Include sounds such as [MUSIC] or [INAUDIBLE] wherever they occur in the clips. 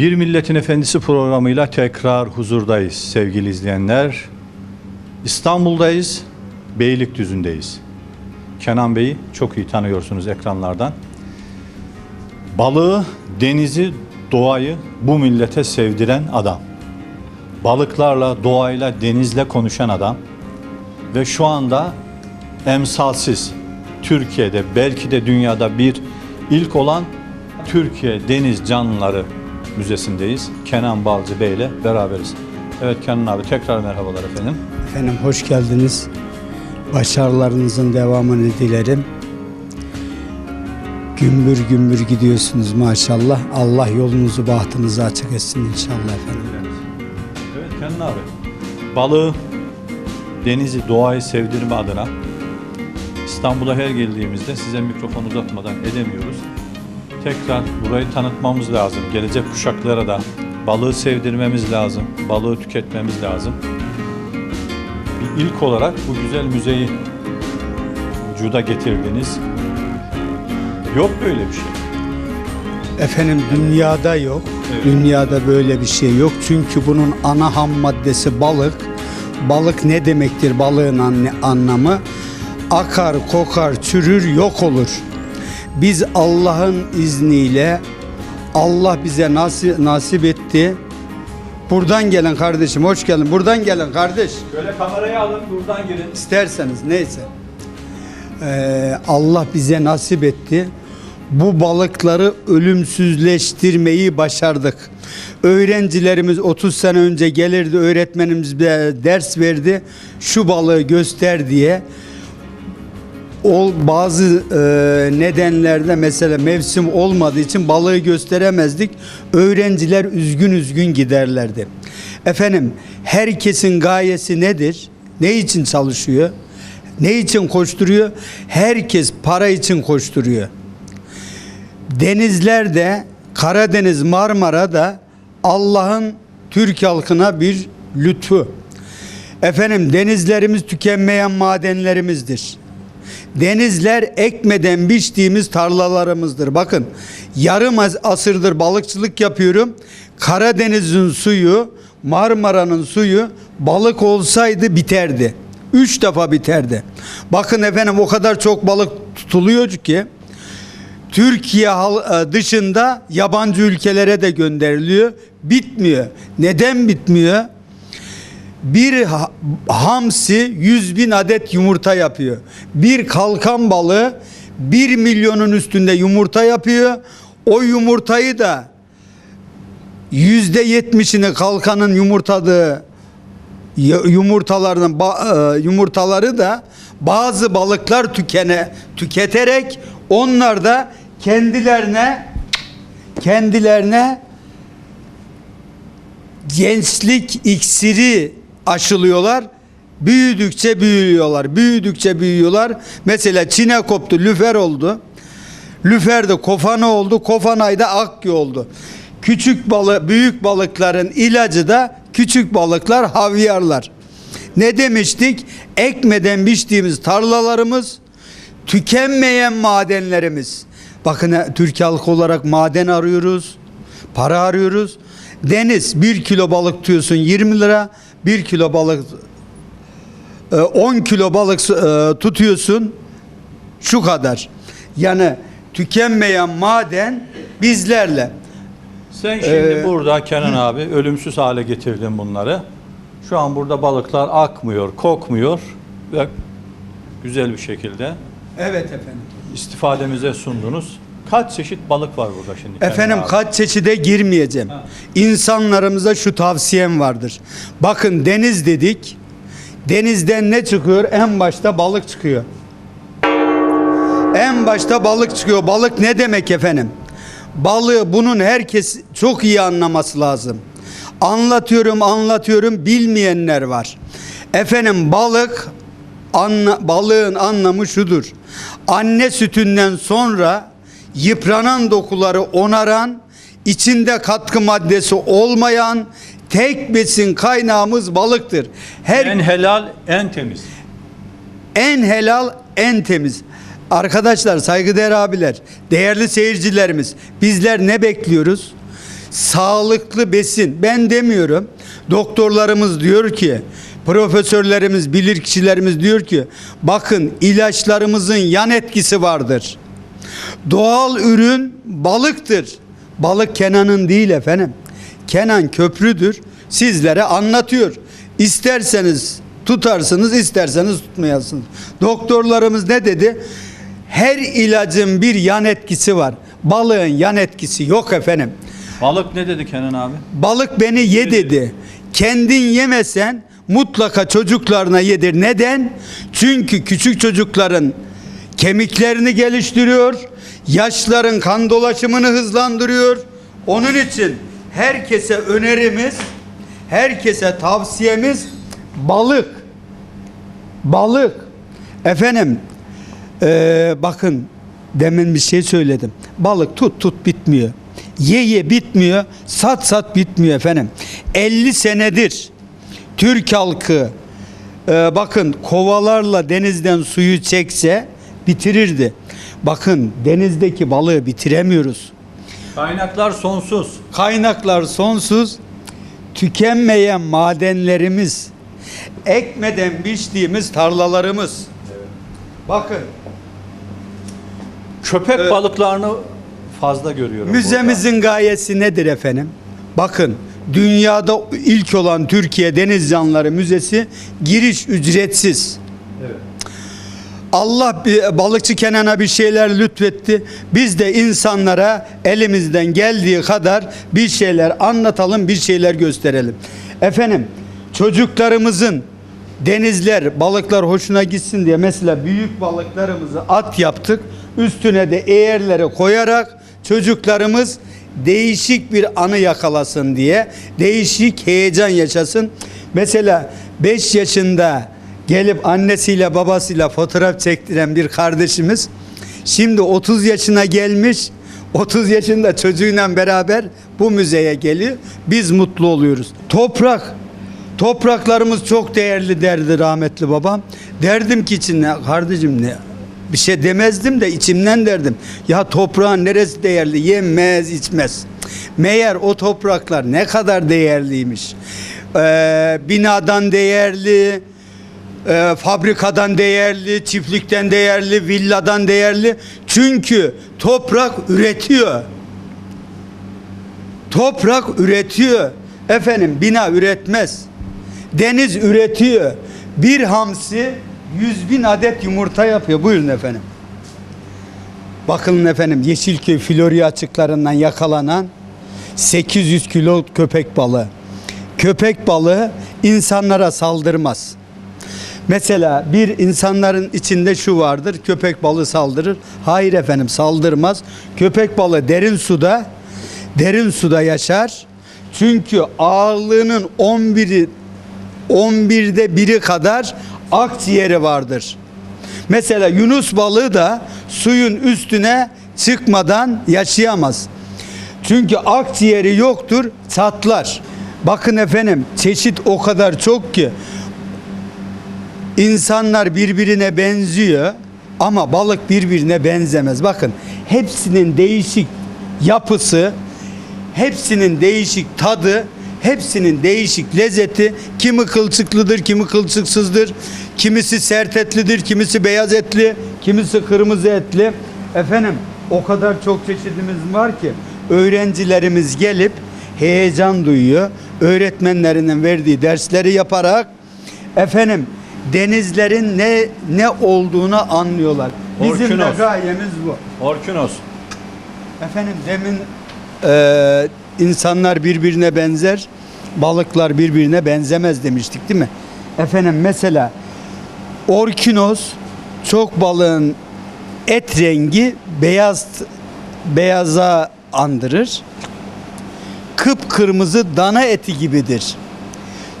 Bir Milletin Efendisi programıyla tekrar huzurdayız sevgili izleyenler. İstanbul'dayız, Beylikdüzü'ndeyiz. Kenan Bey'i çok iyi tanıyorsunuz ekranlardan. Balığı, denizi, doğayı bu millete sevdiren adam. Balıklarla, doğayla, denizle konuşan adam. Ve şu anda emsalsiz Türkiye'de belki de dünyada bir ilk olan Türkiye Deniz Canlıları Müzesi'ndeyiz. Kenan Balcı Bey ile beraberiz. Evet Kenan abi tekrar merhabalar efendim. Efendim hoş geldiniz. Başarılarınızın devamını dilerim. Gümbür gümbür gidiyorsunuz maşallah. Allah yolunuzu bahtınızı açık etsin inşallah efendim. Evet Kenan abi. Balığı, denizi, doğayı sevdirme adına İstanbul'a her geldiğimizde size mikrofon uzatmadan edemiyoruz. Tekrar burayı tanıtmamız lazım. Gelecek kuşaklara da balığı sevdirmemiz lazım. Balığı tüketmemiz lazım. Bir ilk olarak bu güzel müzeyi vücuda getirdiniz. Yok böyle bir şey. Efendim dünyada yok. Evet. Dünyada böyle bir şey yok. Çünkü bunun ana ham maddesi balık. Balık ne demektir balığın anne- anlamı? Akar, kokar, çürür, yok olur. Biz Allah'ın izniyle Allah bize nasip, nasip etti. Buradan gelen kardeşim hoş geldin. Buradan gelen kardeş. Böyle kamerayı alın buradan girin. İsterseniz neyse. Ee, Allah bize nasip etti. Bu balıkları ölümsüzleştirmeyi başardık. Öğrencilerimiz 30 sene önce gelirdi, öğretmenimiz bize ders verdi. Şu balığı göster diye. Ol, bazı e, nedenlerde mesela mevsim olmadığı için balığı gösteremezdik. Öğrenciler üzgün üzgün giderlerdi. Efendim herkesin gayesi nedir? Ne için çalışıyor? Ne için koşturuyor? Herkes para için koşturuyor. Denizlerde Karadeniz Marmara'da Allah'ın Türk halkına bir lütfu. Efendim denizlerimiz tükenmeyen madenlerimizdir. Denizler ekmeden biçtiğimiz tarlalarımızdır. Bakın yarım as- asırdır balıkçılık yapıyorum. Karadeniz'in suyu, Marmara'nın suyu balık olsaydı biterdi. Üç defa biterdi. Bakın efendim o kadar çok balık tutuluyor ki Türkiye e, dışında yabancı ülkelere de gönderiliyor. Bitmiyor. Neden bitmiyor? Bir ha- hamsi 100 bin adet yumurta yapıyor. Bir kalkan balığı 1 milyonun üstünde yumurta yapıyor. O yumurtayı da yüzde yetmişini kalkanın yumurtadığı yumurtalarının e, yumurtaları da bazı balıklar tükene tüketerek onlar da kendilerine kendilerine gençlik iksiri aşılıyorlar. Büyüdükçe büyüyorlar. Büyüdükçe büyüyorlar. Mesela çine koptu, lüfer oldu. Lüfer de kofana oldu. Kofanay da oldu. Küçük balık, büyük balıkların ilacı da küçük balıklar havyarlar. Ne demiştik? Ekmeden biçtiğimiz tarlalarımız, tükenmeyen madenlerimiz. Bakın Türk halkı olarak maden arıyoruz, para arıyoruz. Deniz bir kilo balık tutuyorsun 20 lira, bir kilo balık e, 10 kilo balık e, tutuyorsun şu kadar. Yani tükenmeyen maden bizlerle. Sen şimdi Ee, burada Kenan abi ölümsüz hale getirdin bunları. Şu an burada balıklar akmıyor, kokmuyor ve güzel bir şekilde Evet efendim. istifademize sundunuz. Kaç çeşit balık var burada şimdi? Efendim abi? kaç çeşide girmeyeceğim. Ha. İnsanlarımıza şu tavsiyem vardır. Bakın deniz dedik. Denizden ne çıkıyor? En başta balık çıkıyor. En başta balık çıkıyor. Balık ne demek efendim? Balığı bunun herkes çok iyi anlaması lazım. Anlatıyorum, anlatıyorum bilmeyenler var. Efendim balık anla, balığın anlamı şudur. Anne sütünden sonra yıpranan dokuları onaran, içinde katkı maddesi olmayan tek besin kaynağımız balıktır. Her En helal, en temiz. en helal, en temiz. Arkadaşlar, saygıdeğer abiler, değerli seyircilerimiz, bizler ne bekliyoruz? sağlıklı besin. Ben demiyorum. Doktorlarımız diyor ki, profesörlerimiz, bilirkişilerimiz diyor ki, bakın ilaçlarımızın yan etkisi vardır. Doğal ürün balıktır. Balık Kenan'ın değil efendim. Kenan köprüdür. Sizlere anlatıyor. İsterseniz tutarsınız, isterseniz tutmayasınız. Doktorlarımız ne dedi? Her ilacın bir yan etkisi var. Balığın yan etkisi yok efendim. Balık ne dedi Kenan abi? Balık beni ye dedi. Kendin yemesen mutlaka çocuklarına yedir. Neden? Çünkü küçük çocukların kemiklerini geliştiriyor. Yaşların kan dolaşımını hızlandırıyor. Onun için herkese önerimiz, herkese tavsiyemiz balık. Balık. Efendim ee, bakın demin bir şey söyledim. Balık tut tut bitmiyor. Ye ye bitmiyor. Sat sat bitmiyor efendim. 50 senedir Türk halkı e, bakın kovalarla denizden suyu çekse bitirirdi. Bakın denizdeki balığı bitiremiyoruz. Kaynaklar sonsuz. Kaynaklar sonsuz. Tükenmeyen madenlerimiz. Ekmeden biçtiğimiz tarlalarımız. Bakın Köpek Evet. balıklarını fazla görüyorum. Müzemizin gayesi nedir efendim? Bakın dünyada ilk olan Türkiye Deniz Canlıları Müzesi giriş ücretsiz. burada. Evet. Allah bir, balıkçı Kenan'a bir şeyler lütfetti. Biz de insanlara elimizden geldiği kadar bir şeyler anlatalım, bir şeyler gösterelim. Efendim çocuklarımızın denizler, balıklar hoşuna gitsin diye mesela büyük balıklarımızı at yaptık. Üstüne de eğerleri koyarak çocuklarımız değişik bir anı yakalasın diye, değişik heyecan yaşasın. Mesela 5 yaşında gelip annesiyle babasıyla fotoğraf çektiren bir kardeşimiz şimdi 30 yaşına gelmiş 30 yaşında çocuğuyla beraber bu müzeye geliyor. Biz mutlu oluyoruz. Toprak Topraklarımız çok değerli derdi rahmetli babam. Derdim ki içine kardeşim ne bir şey demezdim de içimden derdim. Ya toprağın neresi değerli? Yemez, içmez. Meğer o topraklar ne kadar değerliymiş. Ee, binadan değerli, e, fabrikadan değerli, çiftlikten değerli, villadan değerli. Çünkü toprak üretiyor. Toprak üretiyor. Efendim bina üretmez. Deniz üretiyor. Bir hamsi 100 bin adet yumurta yapıyor. Buyurun efendim. Bakın efendim Yeşilköy Florya açıklarından yakalanan 800 kilo köpek balığı. Köpek balığı insanlara saldırmaz. Mesela bir insanların içinde şu vardır. Köpek balığı saldırır. Hayır efendim saldırmaz. Köpek balığı derin suda derin suda yaşar. Çünkü ağırlığının 11'i 11'de biri kadar akciğeri vardır. Mesela Yunus balığı da suyun üstüne çıkmadan yaşayamaz. Çünkü akciğeri yoktur, çatlar. Bakın efendim çeşit o kadar çok ki İnsanlar birbirine benziyor ama balık birbirine benzemez. Bakın hepsinin değişik yapısı, hepsinin değişik tadı, hepsinin değişik lezzeti. Kimi kılçıklıdır, kimi kılçıksızdır. Kimisi sert etlidir, kimisi beyaz etli, kimisi kırmızı etli. Efendim o kadar çok çeşidimiz var ki öğrencilerimiz gelip heyecan duyuyor. Öğretmenlerinin verdiği dersleri yaparak efendim denizlerin ne ne olduğunu anlıyorlar. Bizim de Orkinos. gayemiz bu. Orkinos. Efendim demin e, insanlar birbirine benzer, balıklar birbirine benzemez demiştik değil mi? Efendim mesela orkinos çok balığın et rengi beyaz beyaza andırır. Kıpkırmızı dana eti gibidir.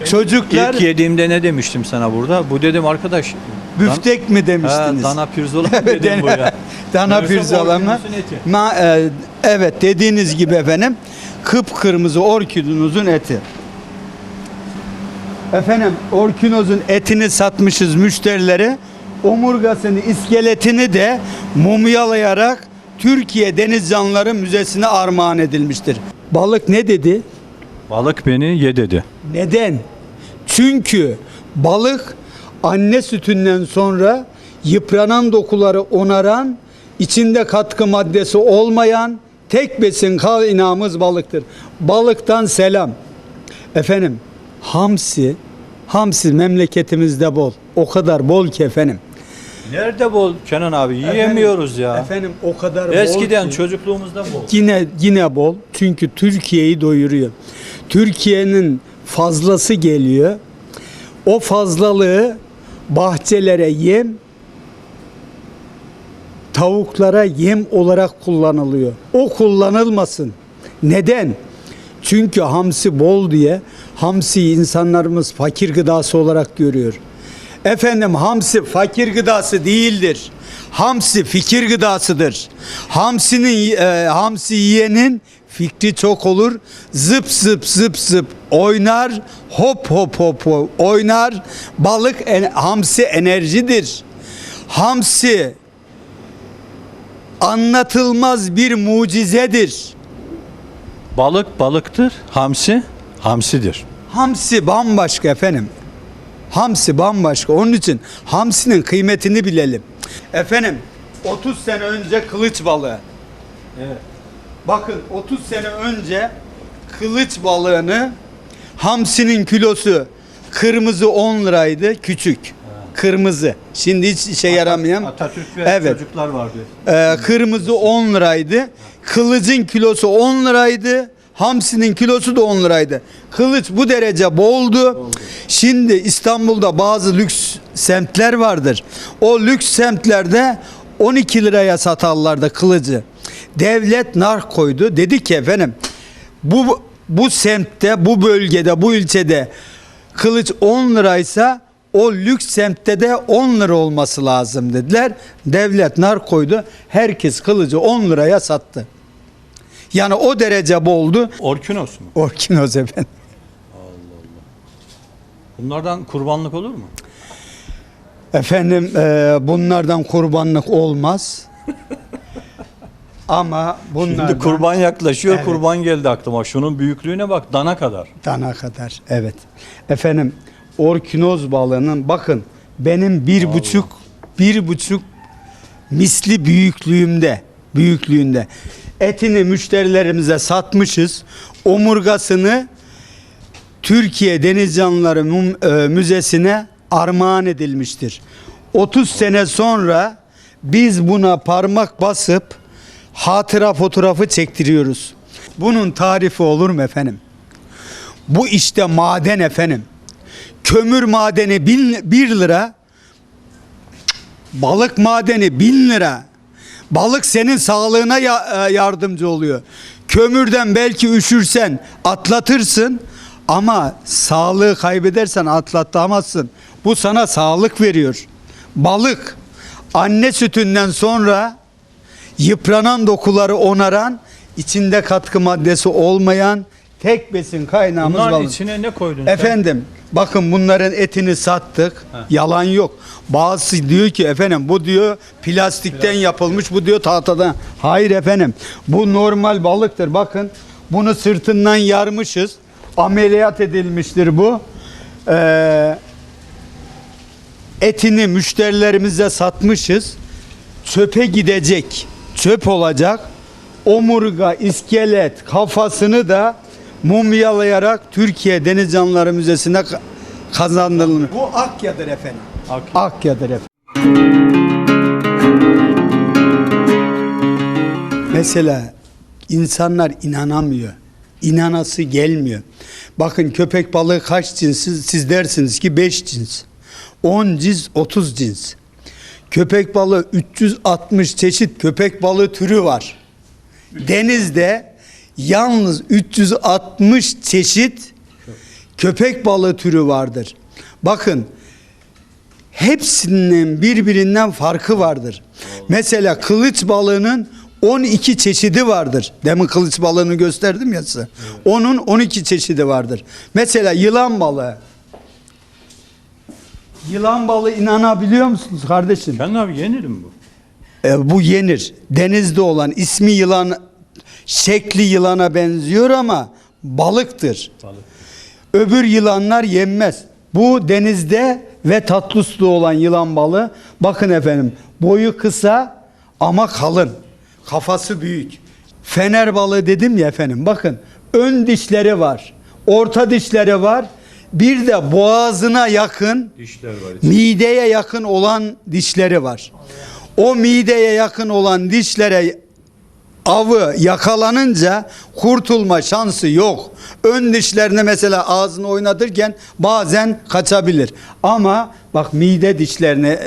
Çocuklar İlk yediğimde ne demiştim sana burada? Bu dedim arkadaş. büftek mi demiştiniz? ha, dana pirzola mı [LAUGHS] dedim bu ya. Dana [LAUGHS] pirzola mı? Ma, e, evet dediğiniz gibi efendim kıpkırmızı orkidonuzun eti. Efendim orkinozun etini satmışız müşterilere. Omurgasını, iskeletini de mumyalayarak Türkiye Deniz Canlıları Müzesi'ne armağan edilmiştir. Balık ne dedi? Balık beni ye dedi. Neden? Çünkü balık anne sütünden sonra yıpranan dokuları onaran, içinde katkı maddesi olmayan tek besin kaynağımız balıktır. Balıktan selam. Efendim, hamsi, hamsi memleketimizde bol. O kadar bol ki efendim. Nerede bol Kenan abi? Yiyemiyoruz ya. Efendim o kadar bol Eskiden ki. çocukluğumuzda bol. Yine yine bol. Çünkü Türkiye'yi doyuruyor. Türkiye'nin fazlası geliyor. O fazlalığı bahçelere yem, tavuklara yem olarak kullanılıyor. O kullanılmasın. Neden? Çünkü hamsi bol diye hamsi insanlarımız fakir gıdası olarak görüyor. Efendim hamsi fakir gıdası değildir. Hamsi fikir gıdasıdır. Hamsinin e, hamsi yiyenin fikri çok olur. Zıp zıp zıp zıp oynar. Hop hop hop, hop oynar. Balık en- hamsi enerjidir. Hamsi anlatılmaz bir mucizedir. Balık balıktır, hamsi hamsidir. Hamsi bambaşka efendim. Hamsi bambaşka. Onun için hamsinin kıymetini bilelim. Efendim 30 sene önce kılıç balığı. Evet. Bakın 30 sene önce kılıç balığını hamsinin kilosu kırmızı 10 liraydı küçük. Kırmızı. Şimdi hiç işe yaramayan. Atatürk ve Evet. çocuklar vardı. Ee, kırmızı 10 liraydı. Kılıcın kilosu 10 liraydı. Hamsinin kilosu da 10 liraydı. Kılıç bu derece boldu. Şimdi İstanbul'da bazı lüks semtler vardır. O lüks semtlerde 12 liraya satarlardı kılıcı. Devlet nar koydu. Dedi ki efendim bu bu semtte, bu bölgede, bu ilçede kılıç 10 liraysa o lüks semtte de 10 lira olması lazım dediler. Devlet nar koydu. Herkes kılıcı 10 liraya sattı. Yani o derece boldu. Orkinos mu? Orkinoz efendim. Bunlardan kurbanlık olur mu? Efendim e, bunlardan kurbanlık olmaz. [LAUGHS] Ama bunlardan Şimdi kurban yaklaşıyor. Evet. Kurban geldi aklıma. Şunun büyüklüğüne bak. Dana kadar. dana kadar. Evet. Efendim orkinoz balığının bakın benim bir buçuk bir buçuk misli büyüklüğümde büyüklüğünde etini müşterilerimize satmışız. Omurgasını Türkiye Deniz Canlıları e, Müzesi'ne armağan edilmiştir. 30 sene sonra biz buna parmak basıp hatıra fotoğrafı çektiriyoruz. Bunun tarifi olur mu efendim? Bu işte maden efendim. Kömür madeni 1 lira, balık madeni 1000 lira. Balık senin sağlığına ya- e, yardımcı oluyor. Kömürden belki üşürsen atlatırsın ama sağlığı kaybedersen atlatamazsın. Bu sana sağlık veriyor. Balık anne sütünden sonra yıpranan dokuları onaran, içinde katkı maddesi olmayan tek besin kaynağımız Bunların balık. içine ne koydun sen? Efendim bakın bunların etini sattık. Yalan yok. Bazısı diyor ki efendim bu diyor plastikten yapılmış bu diyor tahtadan. Hayır efendim bu normal balıktır. Bakın bunu sırtından yarmışız. Ameliyat edilmiştir bu. Ee, etini müşterilerimize satmışız. Çöpe gidecek. Çöp olacak. Omurga, iskelet, kafasını da mumyalayarak Türkiye Deniz Canlıları Müzesi'ne ka- kazandırılmış. Bu Akya'dır efendim. Akya. Akya'dır efendim. Mesela insanlar inanamıyor. İnanası gelmiyor. Bakın köpek balığı kaç cins? Siz dersiniz ki 5 cins. 10 cins, 30 cins. Köpek balığı 360 çeşit köpek balığı türü var. Denizde yalnız 360 çeşit köpek balığı türü vardır. Bakın hepsinin birbirinden farkı vardır. Mesela kılıç balığının 12 çeşidi vardır. Demin kılıç balığını gösterdim ya size. Onun 12 çeşidi vardır. Mesela yılan balığı. Yılan balığı inanabiliyor musunuz kardeşim? Kenan abi yenir mi bu? E, bu yenir. Denizde olan ismi yılan şekli yılana benziyor ama balıktır. Balık. Öbür yılanlar yenmez. Bu denizde ve tatlı suda olan yılan balığı bakın efendim boyu kısa ama kalın. Kafası büyük. Fener balığı dedim ya efendim bakın ön dişleri var. Orta dişleri var. Bir de boğazına yakın Dişler var içinde. mideye yakın olan dişleri var. O mideye yakın olan dişlere avı yakalanınca kurtulma şansı yok. Ön dişlerini mesela ağzını oynatırken bazen kaçabilir. Ama bak mide dişlerine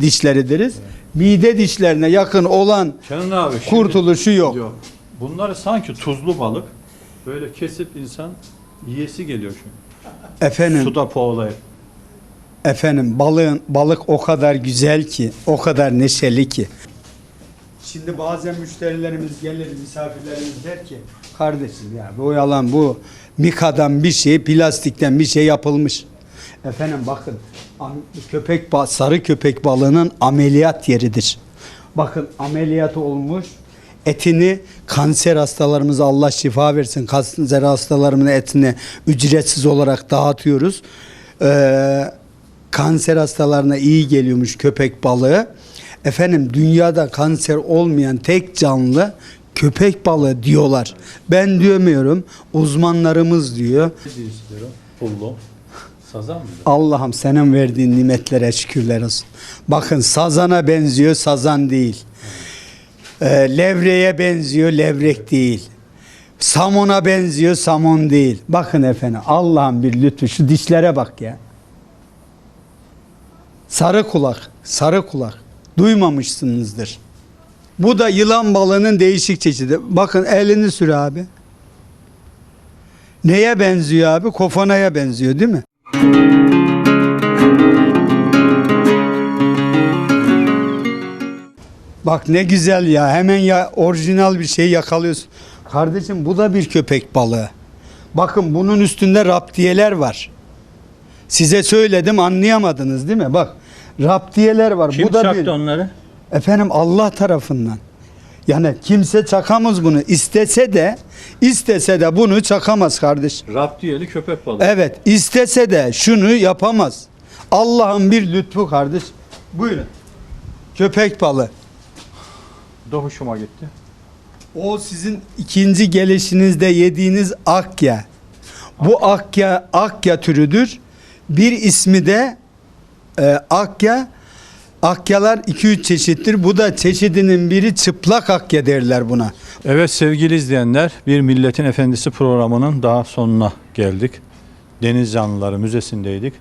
dişleri deriz. Mide dişlerine yakın olan Kenan abi şimdi- kurtuluşu yok. Yok. Bunları sanki tuzlu balık böyle kesip insan yiyesi geliyor şimdi. Efendim Suda poğlayıp. Efendim balığın balık o kadar güzel ki, o kadar neşeli ki. Şimdi bazen müşterilerimiz gelir, misafirlerimiz der ki, kardeşim ya bu yalan bu mikadan bir şey, plastikten bir şey yapılmış. Efendim bakın köpek sarı köpek balığının ameliyat yeridir. Bakın ameliyat olmuş. Etini kanser hastalarımıza Allah şifa versin. Kanser hastalarımın etini ücretsiz olarak dağıtıyoruz. Ee, kanser hastalarına iyi geliyormuş köpek balığı. Efendim dünyada kanser olmayan tek canlı köpek balığı diyorlar. Ben diyemiyorum. Uzmanlarımız diyor. Ne cinsidir o? Pullu. Sazan mı? Allah'ım senin verdiğin nimetlere şükürler olsun. Bakın sazana benziyor, sazan değil. Ee, levreye benziyor, levrek değil. Samona benziyor, samon değil. Bakın efendim Allah'ın bir lütfu. Şu dişlere bak ya. Sarı kulak, sarı kulak. Duymamışsınızdır. Bu da yılan balığının değişik çeşidi. Bakın elini sür abi. Neye benziyor abi? Kofanaya benziyor değil mi? Bak ne güzel ya. Hemen ya orijinal bir şey yakalıyorsun. Kardeşim bu da bir köpek balığı. Bakın bunun üstünde raptiyeler var. Size söyledim anlayamadınız değil mi? Bak raptiyeler var. Kim bu da çaktı bir onları? efendim Allah tarafından. Yani kimse çakamaz bunu. İstese de istese de bunu çakamaz kardeş. Raptiyeli köpek balığı. Evet, istese de şunu yapamaz. Allah'ın bir lütfu kardeş. Buyurun. Köpek balığı. Da hoşuma gitti. O sizin ikinci gelişinizde yediğiniz akya. Bu akya akya türüdür. Bir ismi de e, akya. Akyalar 2-3 çeşittir. Bu da çeşidinin biri çıplak akya derler buna. Evet sevgili izleyenler bir Milletin Efendisi programının daha sonuna geldik. Deniz Canlıları Müzesi'ndeydik.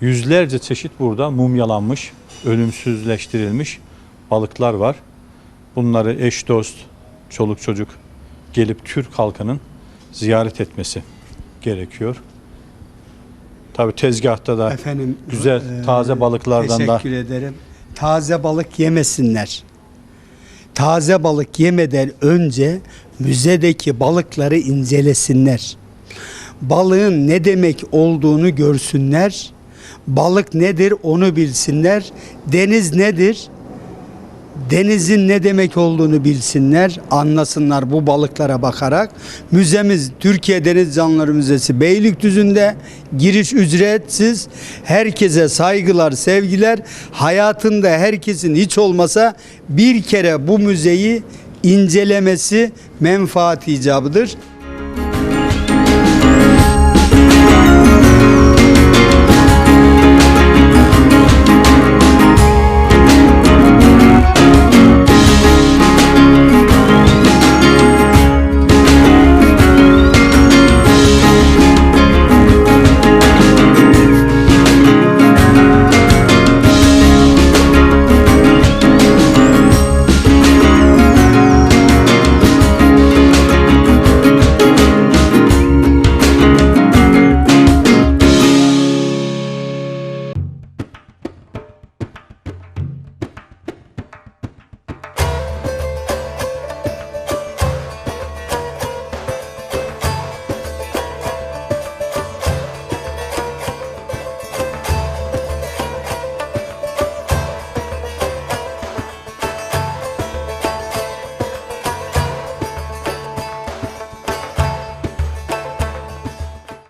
Yüzlerce çeşit burada mumyalanmış, ölümsüzleştirilmiş balıklar var. Bunları eş dost, çoluk çocuk gelip Türk halkının ziyaret etmesi gerekiyor. Tabi tezgahta da Efendim güzel e, taze balıklardan da Teşekkür ederim. Taze balık yemesinler. Taze balık yemeden önce müzedeki balıkları incelesinler. Balığın ne demek olduğunu görsünler. Balık nedir onu bilsinler. Deniz nedir? Denizin ne demek olduğunu bilsinler, anlasınlar bu balıklara bakarak. Müzemiz Türkiye Deniz Canlıları Müzesi Beylikdüzü'nde giriş ücretsiz. Herkese saygılar, sevgiler. Hayatında herkesin hiç olmasa bir kere bu müzeyi incelemesi menfaat icabıdır.